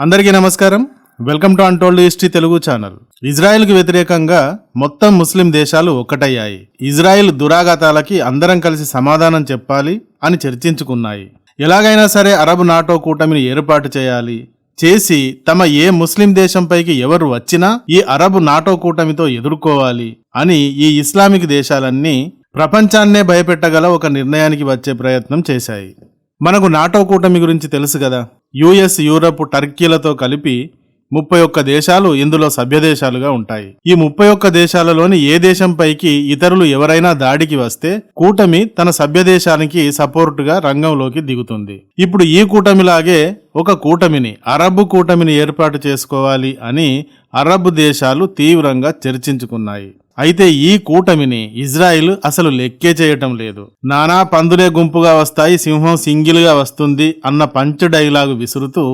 అందరికీ నమస్కారం. Welcome to untold history Telugu channel. ఇజ్రాయెల్కి వ్యతిరేకంగా మొత్తం ముస్లిం దేశాలు ఒక్కటయ్యాయి ఇజ్రాయెల్ దురాఘాతాలకి అందరం కలిసి సమాధానం చెప్పాలి అని చర్చించుకున్నాయి. ఎలాగైనా సరే అరబ్ నాటో కూటమిని ఏర్పాటు చేయాలి. చేసి తమ ఏ ముస్లిం దేశంపైకి ఎవరు వచ్చినా ఈ అరబ్ నాటో కూటమితో ఎదుర్కోవాలి అని ఈ ఇస్లామిక్ దేశాలన్నీ ప్రపంచాన్నే భయపెట్టగల ఒక నిర్ణయానికి వచ్చే ప్రయత్నం చేశాయి. మనకు నాటో కూటమి గురించి తెలుసు కదా? యుఎస్ యూరప్ టర్కీలతో కలిపి ముప్పై ఒక్క దేశాలు ఇందులో సభ్యదేశాలుగా ఉంటాయి. ఈ ముప్పై ఒక్క దేశాలలోని ఏ దేశంపైకి ఇతరులు ఎవరైనా దాడికి వస్తే కూటమి తన సభ్యదేశానికి సపోర్టుగా రంగంలోకి దిగుతుంది. ఇప్పుడు ఈ కూటమిలాగే ఒక కూటమిని అరబ్ కూటమిని ఏర్పాటు చేసుకోవాలి అని అరబ్ దేశాలు తీవ్రంగా చర్చించుకున్నాయి. అయితే ఈ కూటమిని ఇజ్రాయిల్ అసలు లెక్కే చేయటం లేదు. నానా పందులే గుంపుగా వస్తాయి సింహం సింగిల్గా వస్తుంది అన్న పంచ్ డైలాగు విసురుతూ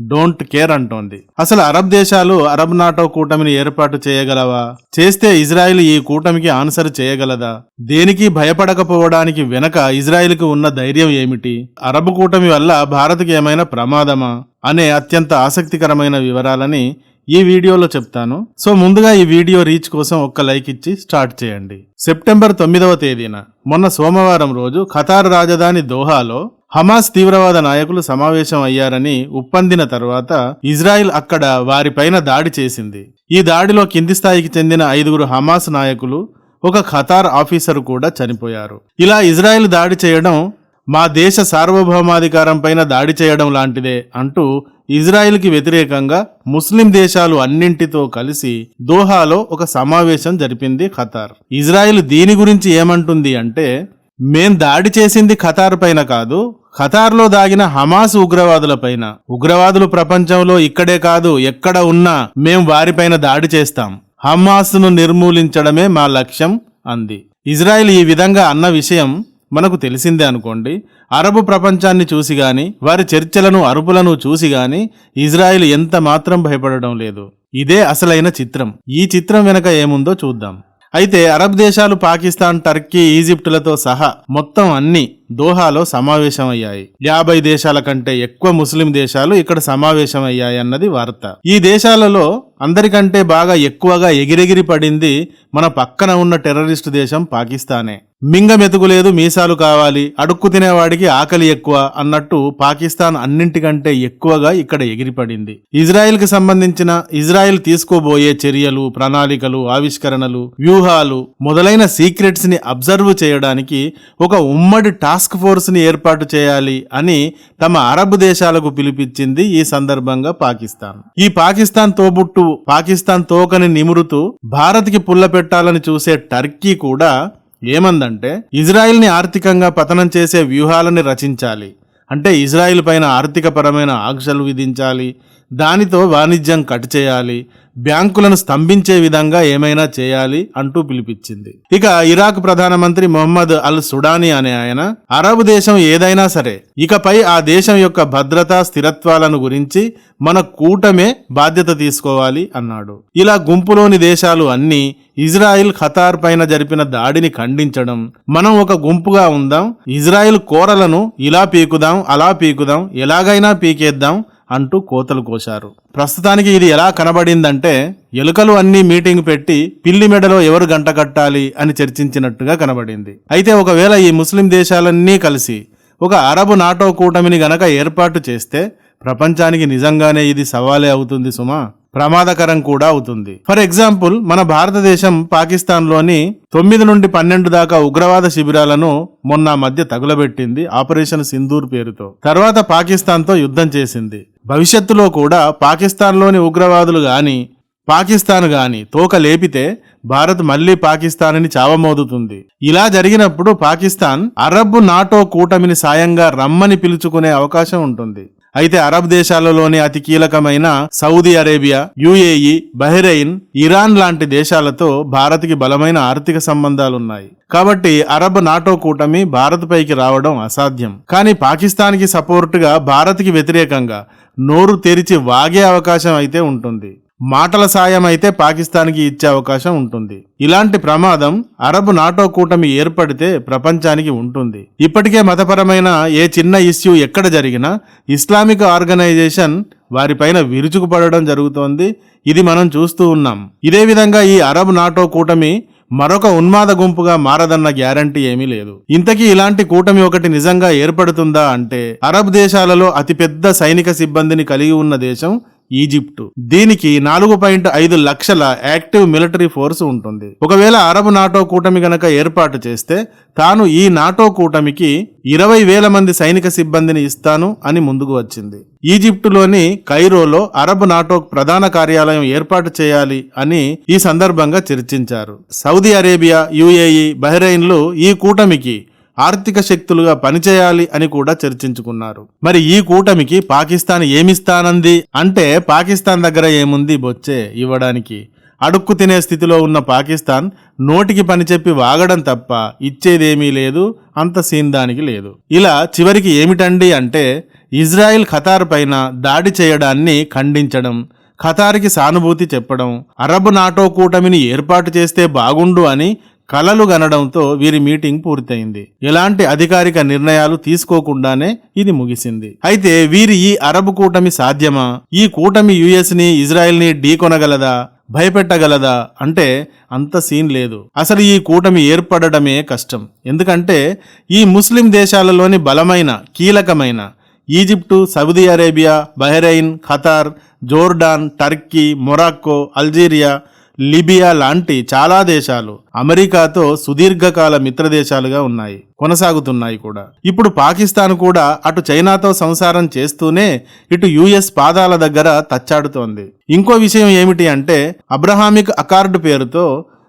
డోంట్ కేర్ అంటోంది. అసలు అరబ్ దేశాలు అరబ్ నాటో కూటమిని ఏర్పాటు చేయగలవా? చేస్తే ఇజ్రాయిల్ ఈ కూటమికి ఆన్సర్ చేయగలదా? దేనికి భయపడకపోవడానికి వెనక ఇజ్రాయిల్కి ఉన్న ధైర్యం ఏమిటి? అరబ్ కూటమి వల్ల భారత్కి ఏమైనా ప్రమాదమా? అనే అత్యంత ఆసక్తికరమైన వివరాలని ఈ వీడియోలో చెప్తాను. సో ముందుగా ఈ వీడియో రీచ్ కోసం ఒక్క లైక్ ఇచ్చి స్టార్ట్ చేయండి. సెప్టెంబర్ తొమ్మిదవ తేదీన మొన్న సోమవారం రోజు ఖతార్ రాజధాని దోహాలో హమాస్ తీవ్రవాద నాయకులు సమావేశం అయ్యారని ఉప్పందిన తర్వాత ఇజ్రాయిల్ అక్కడ వారిపైన దాడి చేసింది. ఈ దాడిలో కింది స్థాయికి చెందిన ఐదుగురు హమాస్ నాయకులు ఒక ఖతార్ ఆఫీసర్ కూడా చనిపోయారు. ఇలా ఇజ్రాయెల్ దాడి చేయడం మా దేశ సార్వభౌమాధికారం పైన దాడి చేయడం లాంటిదే అంటూ ఇజ్రాయెల్కి వ్యతిరేకంగా ముస్లిం దేశాలు అన్నింటితో కలిసి దోహాలో ఒక సమావేశం జరిపింది ఖతార్. ఇజ్రాయెల్ దీని గురించి ఏమంటుంది అంటే మేం దాడి చేసింది ఖతార్ పైన కాదు ఖతార్లో దాగిన హమాస్ ఉగ్రవాదులపైన ఉగ్రవాదులు ప్రపంచంలో ఇక్కడే కాదు ఎక్కడ ఉన్నా మేం వారిపైన దాడి చేస్తాం. హమాస్ను నిర్మూలించడమే మా లక్ష్యం అంది. ఇజ్రాయెల్ ఈ విధంగా అన్న విషయం మనకు తెలిసిందే అనుకోండి. అరబు ప్రపంచాన్ని చూసి గాని వారి చర్చలను అరుపులను చూసి గాని ఇజ్రాయిల్ ఎంత మాత్రం భయపడడం లేదు. ఇదే అసలైన చిత్రం. ఈ చిత్రం వెనక ఏముందో చూద్దాం. అయితే అరబ్ దేశాలు పాకిస్తాన్ టర్కీ ఈజిప్టులతో సహా మొత్తం అన్ని దోహాలో సమావేశమయ్యాయి. యాభై దేశాల కంటే ఎక్కువ ముస్లిం దేశాలు ఇక్కడ సమావేశమయ్యాయి అన్నది వార్త. ఈ దేశాలలో అందరికంటే బాగా ఎక్కువగా ఎగిరెగిరి పడింది మన పక్కన ఉన్న టెర్రరిస్టు దేశం పాకిస్తానే. మింగ మెతుకులేదు మీసాలు కావాలి అడుక్కు తినేవాడికి ఆకలి ఎక్కువ అన్నట్టు పాకిస్తాన్ అన్నింటికంటే ఎక్కువగా ఇక్కడ ఎగిరిపడింది ఇజ్రాయెల్కి సంబంధించిన ఇజ్రాయెల్ తీసుకోబోయే చర్యలు ప్రణాళికలు ఆవిష్కరణలు వ్యూహాలు మొదలైన సీక్రెట్స్ని అబ్జర్వ్ చేయడానికి ఒక ఉమ్మడి టాస్క్ ఫోర్స్ని ఏర్పాటు చేయాలి అని తమ అరబ్ దేశాలకు పిలిపించింది ఈ సందర్భంగా పాకిస్తాన్. ఈ పాకిస్తాన్ తోబుట్టు పాకిస్తాన్ తోకని నిమురుతూ భారత్కి పుల్ల పెట్టాలని చూసే టర్కీ కూడా ఏమందంటే ఇజ్రాయిల్ని ఆర్థికంగా పతనం చేసే వ్యూహాలని రచించాలి. అంటే ఇజ్రాయిల్ పైన ఆర్థికపరమైన ఆంక్షలు విధించాలి. దానితో వాణిజ్యం కట్ చేయాలి. బ్యాంకులను స్తంభించే విధంగా ఏమైనా చేయాలి అంటూ పిలిపించింది. ఇక ఇరాక్ ప్రధానమంత్రి మొహమ్మద్ అల్ సుడానీ అనే ఆయన అరబ్ దేశం ఏదైనా సరే ఇకపై ఆ దేశం యొక్క భద్రత స్థిరత్వాలను గురించి మన కూటమే బాధ్యత తీసుకోవాలి అన్నాడు. ఇలా గుంపులోని దేశాలు అన్నీ ఇజ్రాయిల్ ఖతార్ పైన జరిపిన దాడిని ఖండించడం మనం ఒక గుంపుగా ఉందాం ఇజ్రాయిల్ కోరలను ఇలా పీకుదాం అలా పీకుదాం ఎలాగైనా పీకేద్దాం అంటూ కోతలు కోశారు. ప్రస్తుతానికి ఇది ఎలా కనబడిందంటే ఎలుకలు అన్ని మీటింగ్ పెట్టి పిల్లి మెడలో ఎవరు గంట కట్టాలి అని చర్చించినట్టుగా కనబడింది. అయితే ఒకవేళ ఈ ముస్లిం దేశాలన్నీ కలిసి ఒక అరబు నాటో కూటమిని గనక ఏర్పాటు చేస్తే ప్రపంచానికి నిజంగానే ఇది సవాలే అవుతుంది సుమా. ప్రమాదకరం కూడా అవుతుంది. ఫర్ ఎగ్జాంపుల్ మన భారతదేశం పాకిస్తాన్లోని తొమ్మిది నుండి పన్నెండు దాకా ఉగ్రవాద శిబిరాలను మొన్న మధ్య తగులబెట్టింది ఆపరేషన్ సింధూర్ పేరుతో. తర్వాత పాకిస్తాన్తో యుద్ధం చేసింది. భవిష్యత్తులో కూడా పాకిస్తాన్లోని ఉగ్రవాదులు గాని పాకిస్తాన్ గాని తోక లేపితే భారత్ మళ్ళీ పాకిస్తాన్ని చావమోదుతుంది. ఇలా జరిగినప్పుడు పాకిస్తాన్ అరబ్ నాటో కూటమిని సాయంగా రమ్మని పిలుచుకునే అవకాశం ఉంటుంది. అయితే అరబ్ దేశాలలోని అతి కీలకమైన Saudi Arabia UAE Bahrain Iran లాంటి దేశాలతో భారత్కి బలమైన ఆర్థిక సంబంధాలున్నాయి. కాబట్టి అరబ్ నాటో కూటమి భారత్ పైకి రావడం అసాధ్యం. కానీ పాకిస్తాన్కి సపోర్టుగా భారత్కి వ్యతిరేకంగా నోరు తెరిచి వాగే అవకాశం అయితే ఉంటుంది. మాటల సాయం అయితే పాకిస్తాన్కి ఇచ్చే అవకాశం ఉంటుంది. ఇలాంటి ప్రమాదం అరబ్ నాటో కూటమి ఏర్పడితే ప్రపంచానికి ఉంటుంది. ఇప్పటికే మతపరమైన ఏ చిన్న ఇష్యూ ఎక్కడ జరిగినా ఇస్లామిక్ ఆర్గనైజేషన్ వారిపైన విరుచుకుపడడం జరుగుతోంది. ఇది మనం చూస్తూ ఉన్నాం. ఇదే విధంగా ఈ అరబ్ నాటో కూటమి మరొక ఉన్మాద గుంపుగా మారదన్న గ్యారంటీ ఏమీ లేదు. ఇంతకీ ఇలాంటి కూటమి ఒకటి నిజంగా ఏర్పడుతుందా అంటే అరబ్ దేశాలలో అతిపెద్ద సైనిక సిబ్బందిని కలిగి ఉన్న దేశం ఈజిప్టు. దీనికి నాలుగు పాయింట్ ఐదు లక్షల యాక్టివ్ మిలిటరీ ఫోర్స్ ఉంటుంది. ఒకవేళ అరబ్ నాటో కూటమి గనక ఏర్పాటు చేస్తే తాను ఈ నాటో కూటమికి ఇరవై వేల మంది సైనిక సిబ్బందిని ఇస్తాను అని ముందుకు వచ్చింది. ఈజిప్టులోని కైరోలో అరబ్ నాటో ప్రధాన కార్యాలయం ఏర్పాటు చేయాలి అని ఈ సందర్భంగా చర్చించారు. సౌదీ అరేబియా యుఏఈ బహ్రెయిన్లు ఈ కూటమికి ఆర్థిక శక్తులుగా పనిచేయాలి అని కూడా చర్చించుకున్నారు. మరి ఈ కూటమికి పాకిస్తాన్ ఏమిస్తానంది? అంటే పాకిస్తాన్ దగ్గర ఏముంది బొచ్చే ఇవ్వడానికి? అడుక్కు తినే స్థితిలో ఉన్న పాకిస్తాన్ నోటికి పని చెప్పి వాగడం తప్ప ఇచ్చేదేమీ లేదు అంత సీన్ దానికి లేదు. ఇలా చివరికి ఏమిటండి అంటే ఇజ్రాయిల్ ఖతార్ పైన దాడి చేయడాన్ని ఖండించడం ఖతార్కి సానుభూతి చెప్పడం అరబ్ నాటో కూటమిని ఏర్పాటు చేస్తే బాగుండు అని కలలు గనడంతో వీరి మీటింగ్ పూర్తయింది. ఎలాంటి అధికారిక నిర్ణయాలు తీసుకోకుండానే ఇది ముగిసింది. అయితే వీరి ఈ అరబ్ కూటమి సాధ్యమా? ఈ కూటమి యుఎస్ని ఇజ్రాయెల్ని ఢీకొనగలదా? భయపెట్టగలదా? అంటే అంత సీన్ లేదు. అసలు ఈ కూటమి ఏర్పడడమే కష్టం. ఎందుకంటే ఈ ముస్లిం దేశాలలోని బలమైన కీలకమైన Egypt Saudi Arabia Bahrain Qatar Jordan Turkey Morocco Algeria Libya లాంటి చాలా దేశాలు అమెరికాతో సుదీర్ఘకాల మిత్రదేశాలుగా ఉన్నాయి కొనసాగుతున్నాయి కూడా. ఇప్పుడు పాకిస్తాన్ కూడా అటు చైనాతో సంసారం చేస్తూనే ఇటు యుఎస్ పాదాల దగ్గర తచ్చాడుతోంది. ఇంకో విషయం ఏమిటి అంటే అబ్రహామిక్ అకార్డు పేరుతో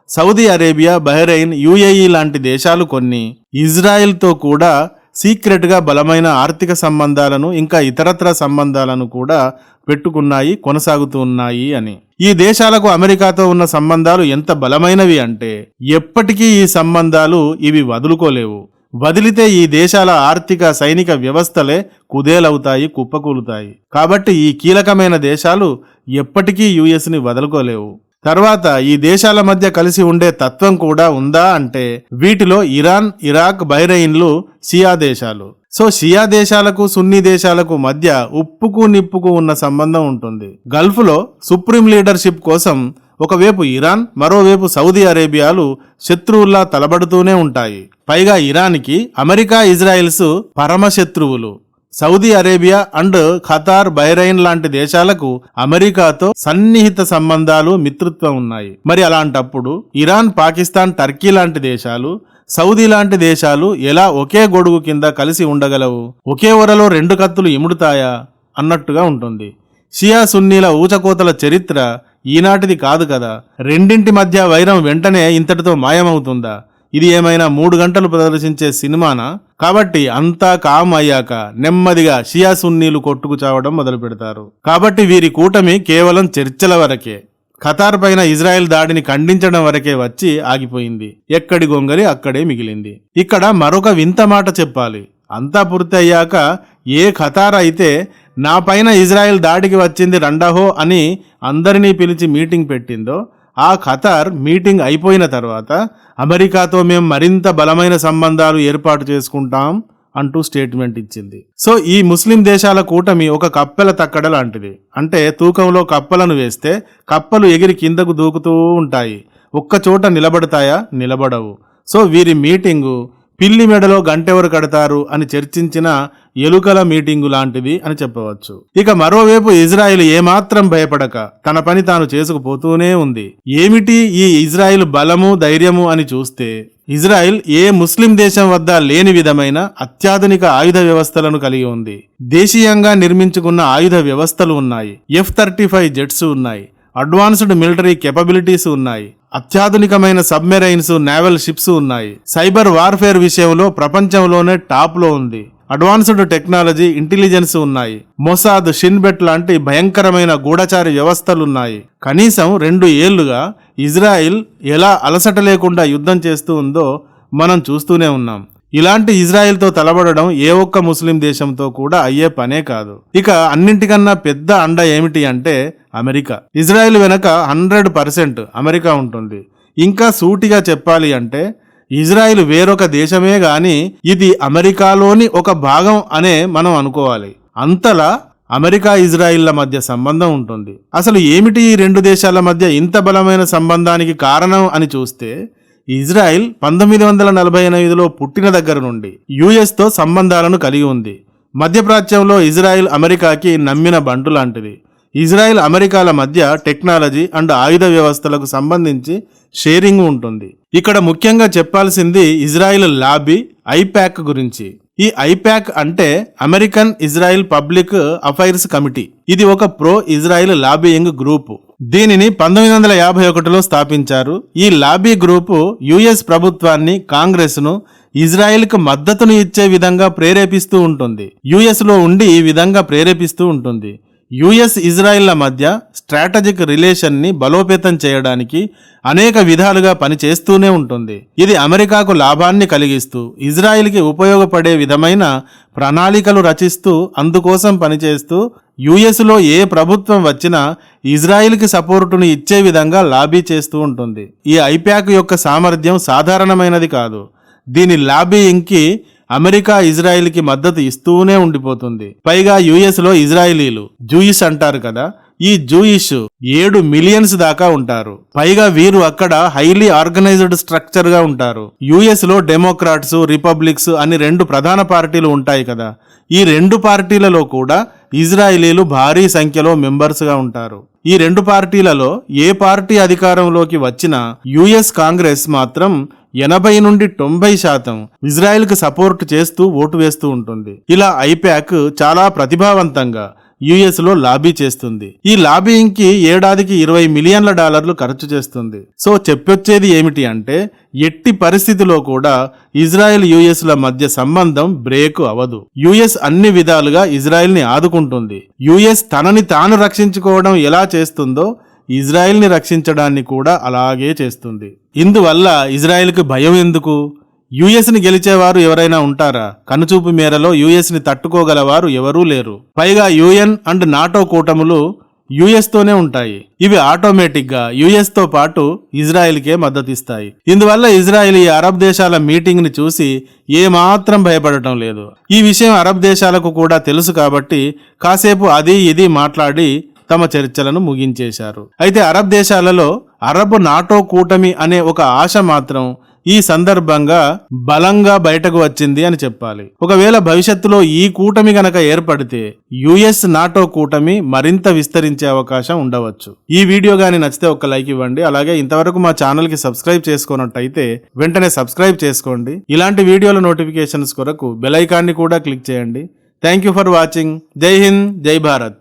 సౌదీ అరేబియా బహ్రెయిన్ యుఏఈ లాంటి దేశాలు కొన్ని ఇజ్రాయెల్తో కూడా సీక్రెట్గా బలమైన ఆర్థిక సంబంధాలను ఇంకా ఇతరత్ర సంబంధాలను కూడా పెట్టుకున్నాయి కొనసాగుతూ ఉన్నాయి అని. ఈ దేశాలకు అమెరికాతో ఉన్న సంబంధాలు ఎంత బలమైనవి అంటే ఎప్పటికీ ఈ సంబంధాలు ఇవి వదులుకోలేవు. వదిలితే ఈ దేశాల ఆర్థిక సైనిక వ్యవస్థలే కుదేలవుతాయి కుప్పకూలుతాయి. కాబట్టి ఈ కీలకమైన దేశాలు ఎప్పటికీ యుఎస్ని వదులుకోలేవు. తర్వాత ఈ దేశాల మధ్య కలిసి ఉండే తత్వం కూడా ఉందా అంటే వీటిలో ఇరాన్ ఇరాక్ బహ్రెయిన్లు షియా దేశాలు. సో షియా దేశాలకు సున్నీ దేశాలకు మధ్య ఉప్పుకు నిప్పుకు ఉన్న సంబంధం ఉంటుంది. గల్ఫ్లో సుప్రీం లీడర్షిప్ కోసం ఒకవైపు ఇరాన్ మరోవైపు సౌదీ అరేబియాలు శత్రువుల్లా తలబడుతూనే ఉంటాయి. పైగా ఇరాన్కి America Israel's పరమశత్రువులు Saudi Arabia and Qatar Bahrain లాంటి దేశాలకు అమెరికాతో సన్నిహిత సంబంధాలు మిత్రత్వం ఉన్నాయి. మరి అలాంటప్పుడు ఇరాన్ పాకిస్తాన్ టర్కీ లాంటి దేశాలు సౌదీ లాంటి దేశాలు ఎలా ఒకే గొడుగు కింద కలిసి ఉండగలవు? ఒకే ఒరలో రెండు కత్తులు ఇముడుతాయా? అన్నట్టుగా ఉంటుంది. షియా సున్నీల ఊచకోతల చరిత్ర ఈనాటిది కాదు కదా. రెండింటి మధ్య వైరం వెంటనే ఇంతటితో మాయమవుతుందా? ఇది ఏమైనా మూడు గంటలు ప్రదర్శించే సినిమానా? కాబట్టి అంతా కామ్ అయ్యాక నెమ్మదిగా షియా సున్నీలు కొట్టుకు చావడం మొదలు పెడతారు. కాబట్టి వీరి కూటమి కేవలం చర్చల వరకే. ఖతార్ పైన ఇజ్రాయెల్ దాడిని ఖండించడం వరకే వచ్చి ఆగిపోయింది. ఎక్కడి గొంగలి అక్కడే మిగిలింది. ఇక్కడ మరొక వింత మాట చెప్పాలి. అంతా పూర్తి అయ్యాక ఏ ఖతార్ అయితే నా పైన ఇజ్రాయెల్ దాడికి వచ్చింది రండహో అని అందరినీ పిలిచి మీటింగ్ పెట్టిందో ఆ ఖతార్ మీటింగ్ అయిపోయిన తర్వాత అమెరికాతో మేము మరింత బలమైన సంబంధాలు ఏర్పాటు చేసుకుంటాం అంటూ స్టేట్మెంట్ ఇచ్చింది. సో ఈ ముస్లిం దేశాల కూటమి ఒక కప్పెల తక్కడ లాంటిది. అంటే తూకంలో కప్పలను వేస్తే కప్పలు ఎగిరి కిందకు దూకుతూ ఉంటాయి. ఒక్క చోట నిలబడతాయా? నిలబడవు. సో వీరి మీటింగు పిల్లి మెడలో గంటెవరు కడతారు అని చర్చించిన ఎలుకల మీటింగు లాంటిది అని చెప్పవచ్చు. ఇక మరోవైపు ఇజ్రాయిల్ ఏమాత్రం భయపడక తన పని తాను చేసుకుపోతూనే ఉంది. ఏమిటి ఈ ఇజ్రాయిల్ బలము ధైర్యము అని చూస్తే ఇజ్రాయిల్ ఏ ముస్లిం దేశం వద్ద లేని విధమైన అత్యాధునిక ఆయుధ వ్యవస్థలను కలిగి ఉంది. దేశీయంగా నిర్మించుకున్న ఆయుధ వ్యవస్థలు ఉన్నాయి. ఎఫ్ థర్టీ ఫైవ్ జెట్స్ ఉన్నాయి. అడ్వాన్స్డ్ మిలిటరీ కెపబిలిటీస్ ఉన్నాయి. అత్యాధునికమైన సబ్మెరైన్స్ నేవల్ షిప్స్ ఉన్నాయి. సైబర్ వార్ఫేర్ విషయంలో ప్రపంచంలోనే టాప్లో ఉంది. అడ్వాన్స్డ్ టెక్నాలజీ ఇంటెలిజెన్స్ ఉన్నాయి. మొసాద్ షిన్బెట్ లాంటి భయంకరమైన గూఢచారి వ్యవస్థలున్నాయి. కనీసం రెండు ఏళ్ళుగా ఇజ్రాయిల్ ఎలా అలసట లేకుండా యుద్ధం చేస్తూ ఉందో మనం చూస్తూనే ఉన్నాం. ఇలాంటి ఇజ్రాయెల్తో తలబడడం ఏ ఒక్క ముస్లిం దేశంతో కూడా అయ్యే పనే కాదు. ఇక అన్నింటికన్నా పెద్ద అండ ఏమిటి అంటే అమెరికా. ఇజ్రాయెల్ వెనక హండ్రెడ్ పర్సెంట్ అమెరికా ఉంటుంది. ఇంకా సూటిగా చెప్పాలి అంటే ఇజ్రాయిల్ వేరొక దేశమే గాని ఇది అమెరికాలోని ఒక భాగం అనే మనం అనుకోవాలి. అంతలా అమెరికా ఇజ్రాయిల్ల మధ్య సంబంధం ఉంటుంది. అసలు ఏమిటి ఈ రెండు దేశాల మధ్య ఇంత బలమైన సంబంధానికి కారణం అని చూస్తే ఇజ్రాయిల్ పంతొమ్మిది వందల నలభై ఎనిమిదిలో పుట్టిన దగ్గర నుండి యుఎస్తో సంబంధాలను కలిగి ఉంది. మధ్యప్రాచ్యంలో ఇజ్రాయిల్ అమెరికాకి నమ్మిన బంటు లాంటిది. ఇజ్రాయెల్ అమెరికాల మధ్య టెక్నాలజీ అండ్ ఆయుధ వ్యవస్థలకు సంబంధించి షేరింగ్ ఉంటుంది. ఇక్కడ ముఖ్యంగా చెప్పాల్సింది ఇజ్రాయిల్ లాబీ ఐపాక్ గురించి. ఈ ఐపాక్ అంటే American Israel public affairs committee. ఇది ఒక ప్రో ఇజ్రాయిల్ లాబీయింగ్ గ్రూపు. దీనిని పంతొమ్మిది వందల యాభై ఒకటిలో స్థాపించారు. ఈ లాబీ గ్రూపు యుఎస్ ప్రభుత్వాన్ని కాంగ్రెస్ను ను మద్దతును ఇచ్చే విధంగా ప్రేరేపిస్తూ ఉంటుంది. యుఎస్లో ఉండి ఈ విధంగా ప్రేరేపిస్తూ ఉంటుంది. యుఎస్ ఇజ్రాయిల్ల మధ్య స్ట్రాటజిక్ రిలేషన్ని బలోపేతం చేయడానికి అనేక విధాలుగా పనిచేస్తూనే ఉంటుంది. ఇది అమెరికాకు లాభాన్ని కలిగిస్తూ ఇజ్రాయిల్కి ఉపయోగపడే విధమైన ప్రణాళికలు రచిస్తూ అందుకోసం పనిచేస్తూ యుఎస్లో ఏ ప్రభుత్వం వచ్చినా ఇజ్రాయిల్కి సపోర్టును ఇచ్చే విధంగా లాబీ చేస్తూ ఉంటుంది. ఈ ఐప్యాక్ యొక్క సామర్థ్యం సాధారణమైనది కాదు. దీని లాబీయింగ్కి అమెరికా ఇజ్రాయిల్కి మద్దతు ఇస్తూనే ఉండిపోతుంది. పైగా యుఎస్లో ఇజ్రాయిలీలు జూయిష్ అంటారు కదా ఈ జూయిష్ ఏడు మిలియన్స్ దాకా ఉంటారు. పైగా వీరు అక్కడ హైలీ ఆర్గనైజ్డ్ స్ట్రక్చర్గా ఉంటారు. యుఎస్లో డెమోక్రాట్స్ రిపబ్లిక్స్ అని రెండు ప్రధాన పార్టీలు ఉంటాయి కదా ఈ రెండు పార్టీలలో కూడా ఇజ్రాయిలీలు భారీ సంఖ్యలో మెంబర్స్గా ఉంటారు. ఈ రెండు పార్టీలలో ఏ పార్టీ అధికారంలోకి వచ్చినా యుఎస్ కాంగ్రెస్ మాత్రం ఎనభై నుండి తొంభై శాతం ఇజ్రాయెల్కు సపోర్ట్ చేస్తూ ఓటు వేస్తూ ఉంటుంది. ఇలా ఐపాక్ చాలా ప్రతిభావంతంగా యుఎస్లో లాబీ చేస్తుంది. ఈ లాబీయింగ్కి ఏడాదికి ఇరవై మిలియన్ల డాలర్లు ఖర్చు చేస్తుంది. సో చెప్పొచ్చేది ఏమిటి అంటే ఎట్టి పరిస్థితిలో కూడా ఇజ్రాయెల్ యుఎస్ ల మధ్య సంబంధం బ్రేక్ అవదు యుఎస్ అన్ని విధాలుగా ఇజ్రాయెల్ని ఆదుకుంటుంది. యుఎస్ తనని తాను రక్షించుకోవడం ఎలా చేస్తుందో ఇజ్రాయిల్ని రక్షించడాన్ని కూడా అలాగే చేస్తుంది. ఇందువల్ల ఇజ్రాయెల్కి భయం ఎందుకు? యుఎస్ని గెలిచేవారు ఎవరైనా ఉంటారా? కనుచూపు మేరలో యుఎస్ని తట్టుకోగలవారు ఎవరూ లేరు. పైగా యుఎన్ అండ్ నాటో కూటములు యుఎస్తోనే ఉంటాయి. ఇవి ఆటోమేటిక్గా యుఎస్తో పాటు ఇజ్రాయెల్కే మద్దతిస్తాయి. ఇందువల్ల ఇజ్రాయెల్ ఈ అరబ్ దేశాల మీటింగ్ని చూసి ఏమాత్రం భయపడటం లేదు. ఈ విషయం అరబ్ దేశాలకు కూడా తెలుసు కాబట్టి కాసేపు అది ఇది మాట్లాడి తమ చర్చలను ముగించేశారు. అయితే అరబ్ దేశాలలో అరబ్ నాటో కూటమి అనే ఒక ఆశ మాత్రం ఈ సందర్భంగా బలంగా బయటకు వచ్చింది అని చెప్పాలి. ఒకవేళ భవిష్యత్తులో ఈ కూటమి గనక ఏర్పడితే యుఎస్ నాటో కూటమి మరింత విస్తరించే అవకాశం ఉండవచ్చు. ఈ వీడియో గాని నచ్చితే ఒక లైక్ ఇవ్వండి. అలాగే ఇంతవరకు మా ఛానల్కి సబ్స్క్రైబ్ చేసుకున్నట్టయితే వెంటనే సబ్స్క్రైబ్ చేసుకోండి. ఇలాంటి వీడియోల నోటిఫికేషన్స్ కొరకు బెల్ ఐకాన్ని కూడా క్లిక్ చేయండి. Thank you for watching. Jai Hind Jai Bharat.